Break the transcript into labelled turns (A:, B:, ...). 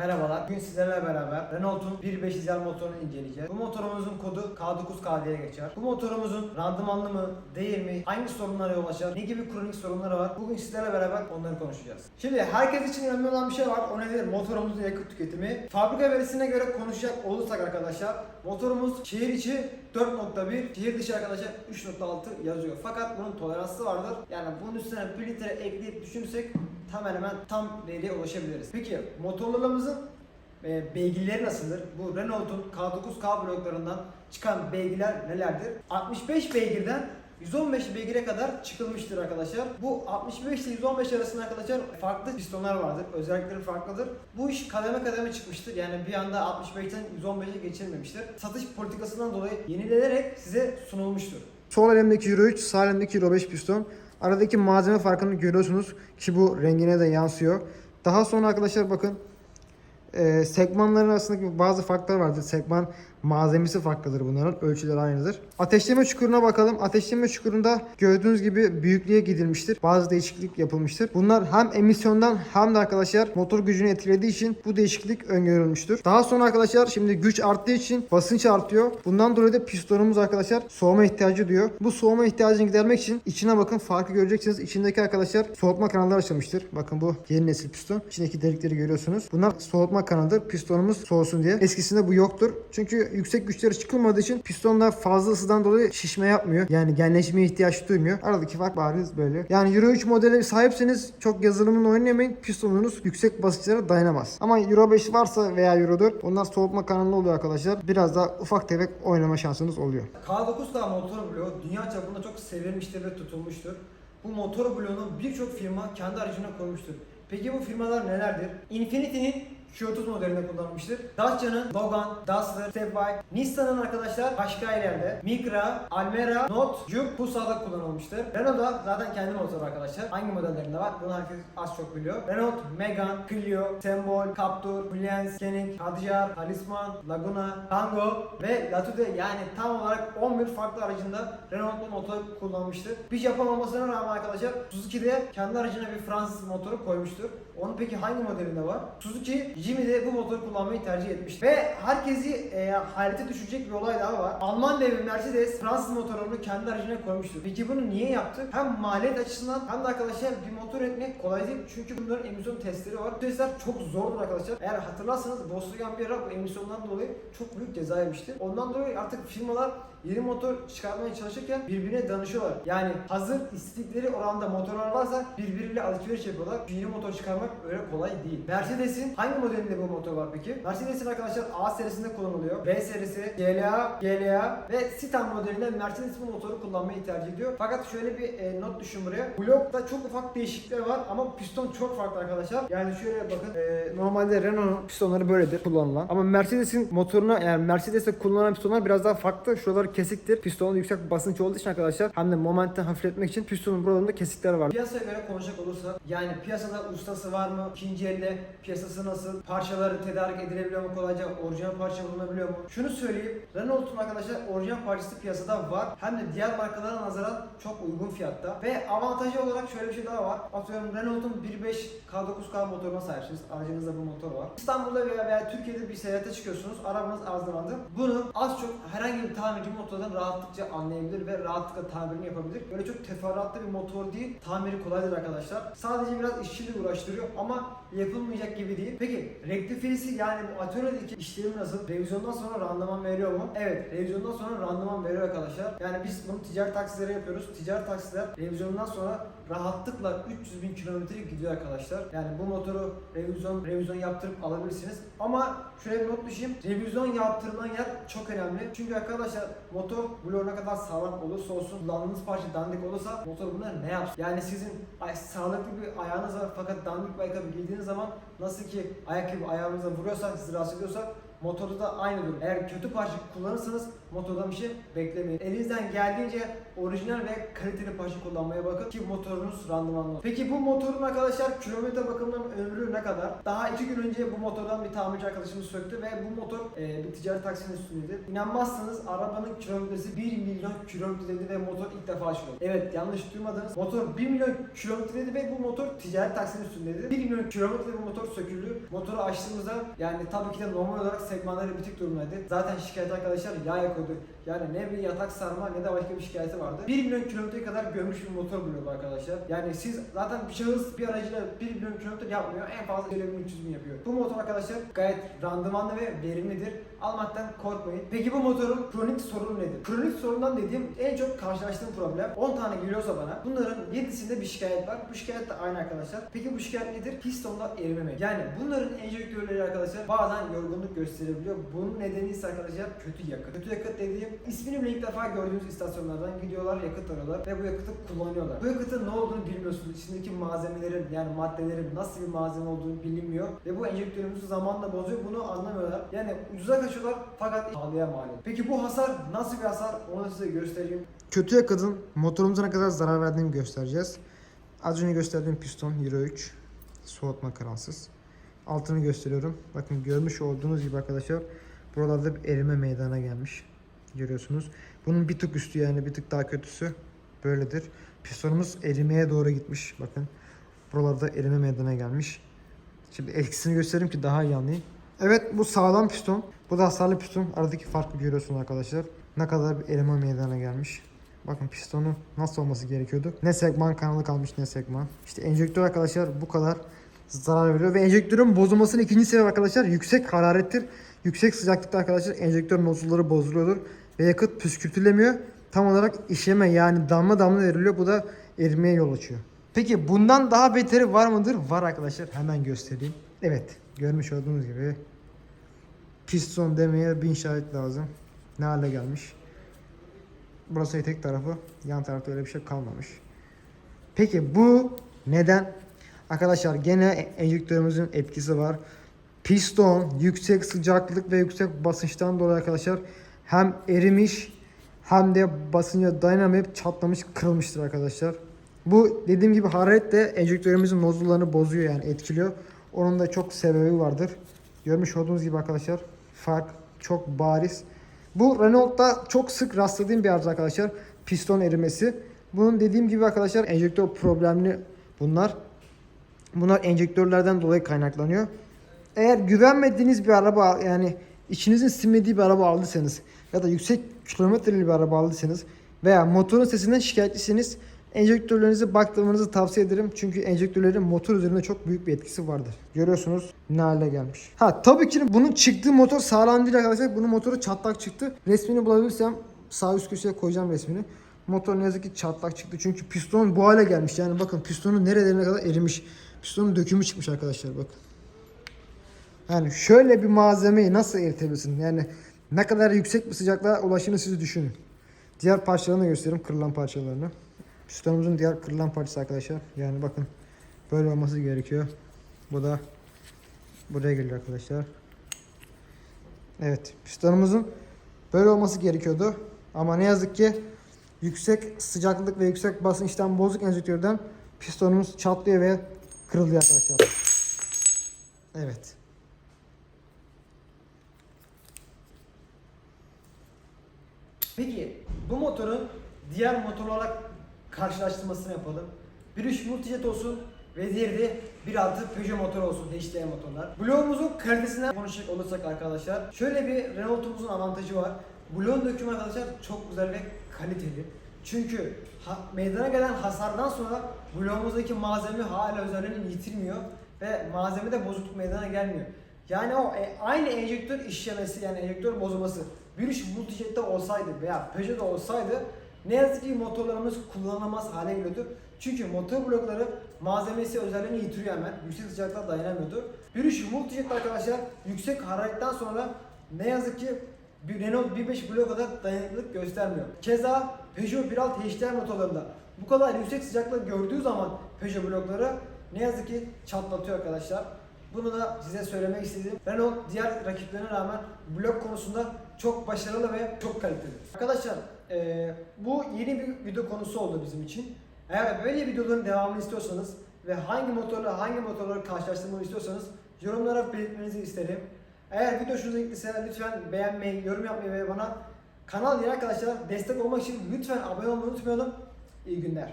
A: Merhabalar. Bugün sizlerle beraber Renault'un 1.5 dizel motorunu inceleyeceğiz. Bu motorumuzun kodu K9K diye geçer. Bu motorumuzun randımanlı mı, değil mi, hangi sorunlara yol açar, ne gibi kronik sorunları var? Bugün sizlerle beraber onları konuşacağız. Şimdi herkes için önemli olan bir şey var. O nedir? Motorumuzun yakıt tüketimi. Fabrika verisine göre konuşacak olursak arkadaşlar motorumuz şehir içi 4.1, şehir dışı arkadaşlar 3.6 yazıyor. Fakat bunun toleransı vardır. Yani bunun üstüne 1 litre ekleyip düşünürsek tam hemen tam değere ulaşabiliriz. Peki motorlarımızın e, beygirleri nasıldır? Bu Renault'un K9K bloklarından çıkan beygirler nelerdir? 65 beygirden 115 beygire kadar çıkılmıştır arkadaşlar. Bu 65 ile 115 arasında arkadaşlar farklı pistonlar vardır. Özellikleri farklıdır. Bu iş kademe kademe çıkmıştır. Yani bir anda 65'ten 115'e geçilmemiştir. Satış politikasından dolayı yenilenerek size sunulmuştur.
B: Sol elimdeki Euro 3, sağ elimdeki Euro 5 piston. Aradaki malzeme farkını görüyorsunuz ki bu rengine de yansıyor. Daha sonra arkadaşlar bakın e, segmanların arasındaki bazı farklar vardır. Segman malzemesi farklıdır bunların. Ölçüleri aynıdır. Ateşleme çukuruna bakalım. Ateşleme çukurunda gördüğünüz gibi büyüklüğe gidilmiştir. Bazı değişiklik yapılmıştır. Bunlar hem emisyondan hem de arkadaşlar motor gücünü etkilediği için bu değişiklik öngörülmüştür. Daha sonra arkadaşlar şimdi güç arttığı için basınç artıyor. Bundan dolayı da pistonumuz arkadaşlar soğuma ihtiyacı duyuyor. Bu soğuma ihtiyacını gidermek için içine bakın farkı göreceksiniz. İçindeki arkadaşlar soğutma kanalları açılmıştır. Bakın bu yeni nesil piston. İçindeki delikleri görüyorsunuz. Bunlar soğutma kanalıdır. Pistonumuz soğusun diye. Eskisinde bu yoktur. Çünkü yüksek güçleri çıkılmadığı için pistonlar fazla ısıdan dolayı şişme yapmıyor. Yani genleşmeye ihtiyaç duymuyor. Aradaki fark bariz böyle. Yani Euro 3 modeli sahipseniz çok yazılımını oynayamayın. Pistonunuz yüksek basınçlara dayanamaz. Ama Euro 5 varsa veya Euro 4 onlar soğutma kanalı oluyor arkadaşlar. Biraz daha ufak tefek oynama şansınız oluyor.
A: K9K motor bloğu dünya çapında çok sevilmiştir ve tutulmuştur. Bu motor bloğunu birçok firma kendi aracına koymuştur. Peki bu firmalar nelerdir? Infinity'nin Q30 modelinde kullanılmıştır. Dacia'nın Logan, Duster, Stepway, Nissan'ın arkadaşlar Qashqai'lerde, Micra, Almera, Note, Juke bu sağda kullanılmıştır. Renault'da zaten kendi motoru arkadaşlar. Hangi modellerinde var? Bunu herkes az çok biliyor. Renault, Megane, Clio, Sembol, Captur, Fluence, Scenic, Kadjar, Talisman, Laguna, Tango ve Latitude yani tam olarak 11 farklı aracında Renault bu motoru kullanmıştır. Bir Japon rağmen arkadaşlar Suzuki de kendi aracına bir Fransız motoru koymuştur. Onun peki hangi modelinde var? Suzuki Jimmy de bu motoru kullanmayı tercih etmiş. Ve herkesi e, hayrete düşecek bir olay daha var. Alman devi Mercedes Fransız motorunu kendi aracına koymuştur. Peki bunu niye yaptı? Hem maliyet açısından hem de arkadaşlar bir motor üretmek kolay değil. Çünkü bunların emisyon testleri var. Bu testler çok zordur arkadaşlar. Eğer hatırlarsanız Volkswagen bir ara bu emisyondan dolayı çok büyük ceza yemişti. Ondan dolayı artık firmalar yeni motor çıkartmaya çalışırken birbirine danışıyorlar. Yani hazır istedikleri oranda motorlar varsa birbiriyle alışveriş yapıyorlar. Yeni motor çıkarmak öyle kolay değil. Mercedes'in hangi modelinde bu motor var peki? Mercedes'in arkadaşlar A serisinde kullanılıyor. B serisi, GLA, GLA ve Citan modelinde Mercedes bu motoru kullanmayı tercih ediyor. Fakat şöyle bir e, not düşün buraya. Blokta çok ufak değişiklikler var ama piston çok farklı arkadaşlar. Yani şöyle bakın.
B: Ee, normalde Renault'un pistonları böyledir kullanılan. Ama Mercedes'in motoruna yani Mercedes'te kullanılan pistonlar biraz daha farklı. Şuraları kesiktir. Pistonun yüksek basınç olduğu için arkadaşlar hem de momentten hafifletmek için pistonun buralarında kesikler var.
A: Piyasaya göre konuşacak olursak yani piyasada ustası var mı? İkinci elde piyasası nasıl? Parçaları tedarik edilebiliyor mu kolayca? Orijinal parça bulunabiliyor mu? Şunu söyleyeyim. Renault'un arkadaşlar orijinal parçası piyasada var. Hem de diğer markalara nazaran çok uygun fiyatta. Ve avantajı olarak şöyle bir şey daha var. Atıyorum Renault'un 1.5 K9K motoruna sahipsiniz. Aracınızda bu motor var. İstanbul'da veya, veya Türkiye'de bir seyahate çıkıyorsunuz. Arabanız arızalandı. Bunu az çok herhangi bir tamirci motordan rahatlıkça anlayabilir ve rahatlıkla tamirini yapabilir. Böyle çok teferruatlı bir motor değil. Tamiri kolaydır arkadaşlar. Sadece biraz işçiliği uğraştırıyor ama yapılmayacak gibi değil. Peki rektifiyesi yani bu atölyedeki işlemi nasıl? Revizyondan sonra randıman veriyor mu? Evet, revizyondan sonra randıman veriyor arkadaşlar. Yani biz bunu ticari taksilere yapıyoruz. Ticari taksiler revizyondan sonra rahatlıkla 300 bin kilometre gidiyor arkadaşlar. Yani bu motoru revizyon revizyon yaptırıp alabilirsiniz. Ama şöyle bir not düşeyim. Revizyon yaptırılan yer çok önemli. Çünkü arkadaşlar motor bloğu kadar sağlam olursa olsun kullandığınız parça dandik olursa motor buna ne yapsın? Yani sizin sağlıklı bir ayağınız var fakat dandik bir ayakkabı giydiğiniz zaman nasıl ki ayakkabı ayağınıza vuruyorsa sizi rahatsız ediyorsa Motorda da aynı durum. Eğer kötü parça kullanırsanız motordan bir şey beklemeyin. Elinizden geldiğince orijinal ve kaliteli parça kullanmaya bakın ki motorunuz randımanlı olsun. Peki bu motorun arkadaşlar kilometre bakımından ömrü ne kadar? Daha iki gün önce bu motordan bir tamirci arkadaşımız söktü ve bu motor e, bir ticari taksinin üstündeydi. İnanmazsanız arabanın kilometresi 1 milyon kilometreydi ve motor ilk defa açılıyor. Evet yanlış duymadınız. Motor 1 milyon kilometreydi ve bu motor ticari taksinin üstündeydi. 1 milyon kilometre bu motor söküldü. Motoru açtığımızda yani tabii ki de normal olarak segmentleri bitik durumdaydı. Zaten şikayet arkadaşlar yağ yakıyordu. Yani ne bir yatak sarma ne de başka bir şikayeti vardı. 1 milyon kilometreye kadar görmüş bir motor buluyor bu arkadaşlar. Yani siz zaten bir şahıs bir aracıyla 1 milyon kilometre yapmıyor. En fazla 50 bin 300 bin yapıyor. Bu motor arkadaşlar gayet randımanlı ve verimlidir. Almaktan korkmayın. Peki bu motorun kronik sorunu nedir? Kronik sorundan dediğim en çok karşılaştığım problem 10 tane geliyorsa bana bunların 7'sinde bir şikayet var. Bu şikayet de aynı arkadaşlar. Peki bu şikayet nedir? Pistonda erimemek. Yani bunların enjektörleri arkadaşlar bazen yorgunluk gösterebiliyor. Bunun nedeni ise arkadaşlar kötü yakıt. Kötü yakıt dediğim ismini bile ilk defa gördüğünüz istasyonlardan gidiyorlar yakıt arıyorlar ve bu yakıtı kullanıyorlar. Bu yakıtın ne olduğunu bilmiyorsunuz. İçindeki malzemelerin yani maddelerin nasıl bir malzeme olduğunu bilinmiyor ve bu enjektörümüzü zamanla bozuyor. Bunu anlamıyorlar. Yani ucuza kaçıyorlar fakat pahalıya mal. Peki bu hasar nasıl bir hasar? Onu size göstereyim.
B: Kötü yakıtın motorumuza ne kadar zarar verdiğini göstereceğiz. Az önce gösterdiğim piston Euro 3 soğutma kransız. Altını gösteriyorum. Bakın görmüş olduğunuz gibi arkadaşlar buralarda bir erime meydana gelmiş. Görüyorsunuz. Bunun bir tık üstü yani bir tık daha kötüsü böyledir. Pistonumuz erimeye doğru gitmiş. Bakın buralarda erime meydana gelmiş. Şimdi etkisini göstereyim ki daha iyi anlayın. Evet bu sağlam piston. Bu da hasarlı piston. Aradaki farkı görüyorsunuz arkadaşlar. Ne kadar bir erime meydana gelmiş. Bakın pistonu nasıl olması gerekiyordu. Ne segman kanalı kalmış ne segman. İşte enjektör arkadaşlar bu kadar zarar veriyor. Ve enjektörün bozulmasının ikinci sebebi arkadaşlar yüksek hararettir. Yüksek sıcaklıkta arkadaşlar enjektör nozulları bozuluyordur. Ve yakıt püskürtülemiyor. Tam olarak işeme yani damla damla veriliyor. Bu da erimeye yol açıyor. Peki bundan daha beteri var mıdır? Var arkadaşlar. Hemen göstereyim. Evet. Görmüş olduğunuz gibi piston demeye bin şahit lazım. Ne hale gelmiş. Burası tek tarafı. Yan tarafta öyle bir şey kalmamış. Peki bu neden? Arkadaşlar gene enjektörümüzün etkisi var. Piston yüksek sıcaklık ve yüksek basınçtan dolayı arkadaşlar hem erimiş hem de basınca dayanamayıp çatlamış kırılmıştır arkadaşlar. Bu dediğim gibi hararet de enjektörümüzün nozullarını bozuyor yani etkiliyor. Onun da çok sebebi vardır. Görmüş olduğunuz gibi arkadaşlar fark çok bariz. Bu Renault'ta çok sık rastladığım bir arıza arkadaşlar. Piston erimesi. Bunun dediğim gibi arkadaşlar enjektör problemli bunlar. Bunlar enjektörlerden dolayı kaynaklanıyor. Eğer güvenmediğiniz bir araba yani içinizin sinmediği bir araba aldıysanız ya da yüksek kilometreli bir araba aldıysanız veya motorun sesinden şikayetlisiniz enjektörlerinizi baktırmanızı tavsiye ederim. Çünkü enjektörlerin motor üzerinde çok büyük bir etkisi vardır. Görüyorsunuz ne hale gelmiş. Ha tabii ki bunun çıktığı motor sağlam değil arkadaşlar. Bunun motoru çatlak çıktı. Resmini bulabilirsem sağ üst köşeye koyacağım resmini. Motor ne yazık ki çatlak çıktı. Çünkü piston bu hale gelmiş. Yani bakın pistonun nerelerine kadar erimiş. Pistonun dökümü çıkmış arkadaşlar bakın. Yani şöyle bir malzemeyi nasıl eritebilirsin? Yani ne kadar yüksek bir sıcaklığa ulaşını siz düşünün. Diğer parçalarını göstereyim. Kırılan parçalarını. Pistonumuzun diğer kırılan parçası arkadaşlar. Yani bakın böyle olması gerekiyor. Bu da buraya geliyor arkadaşlar. Evet pistonumuzun böyle olması gerekiyordu. Ama ne yazık ki yüksek sıcaklık ve yüksek basınçtan bozuk enjektörden pistonumuz çatlıyor ve kırılıyor arkadaşlar. Evet.
A: Peki bu motorun diğer motorlarla karşılaştırmasını yapalım. Bir 3 Multijet olsun ve diğeri de 1.6 Peugeot motor olsun HDI motorlar. Bloğumuzun kalitesinden konuşacak olursak arkadaşlar şöyle bir Renault'umuzun avantajı var. Bloğun dökümü arkadaşlar çok güzel ve kaliteli. Çünkü ha, meydana gelen hasardan sonra bloğumuzdaki malzeme hala özelliğini yitirmiyor ve malzemede bozukluk meydana gelmiyor. Yani o e, aynı enjektör işlemesi yani enjektör bozulması iş Multijet'te olsaydı veya Peugeot'da olsaydı ne yazık ki motorlarımız kullanılamaz hale geliyordu. Çünkü motor blokları malzemesi özelliğini yitiriyor hemen. Yüksek sıcaklığa dayanamıyordu. İş Multijet arkadaşlar yüksek hararetten sonra ne yazık ki bir Renault 1.5 blok kadar dayanıklılık göstermiyor. Keza Peugeot 1.6 HDI motorlarında bu kadar yüksek sıcaklık gördüğü zaman Peugeot blokları ne yazık ki çatlatıyor arkadaşlar. Bunu da size söylemek istedim. Renault diğer rakiplerine rağmen blok konusunda çok başarılı ve çok kaliteli. Arkadaşlar Ee, bu yeni bir video konusu oldu bizim için. Eğer böyle videoların devamını istiyorsanız ve hangi motorla hangi motorları karşılaştırmamı istiyorsanız yorumlara belirtmenizi isterim. Eğer video hoşunuza gittiyse lütfen beğenmeyi, yorum yapmayı ve bana kanal yeni arkadaşlar destek olmak için lütfen abone olmayı unutmayalım. İyi günler.